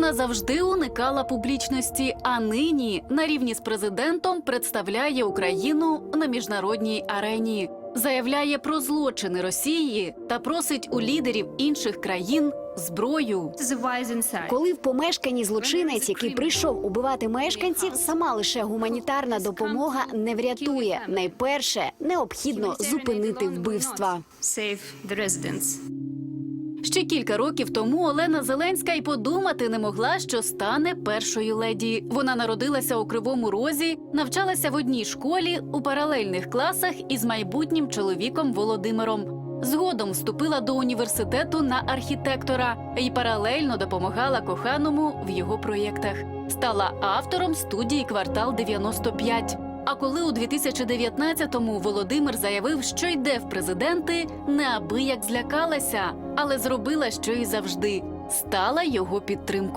Вона завжди уникала публічності, а нині на рівні з президентом представляє Україну на міжнародній арені, заявляє про злочини Росії та просить у лідерів інших країн зброю. Коли в помешканні злочинець, який прийшов убивати мешканців, сама лише гуманітарна допомога не врятує. Найперше необхідно зупинити вбивства. Ще кілька років тому Олена Зеленська й подумати не могла, що стане першою леді. Вона народилася у Кривому Розі, навчалася в одній школі у паралельних класах із майбутнім чоловіком Володимиром. Згодом вступила до університету на архітектора і паралельно допомагала коханому в його проєктах. Стала автором студії Квартал 95. А коли у 2019-му Володимир заявив, що йде в президенти, неабияк злякалася, але зробила, що і завжди стала його підтримкою.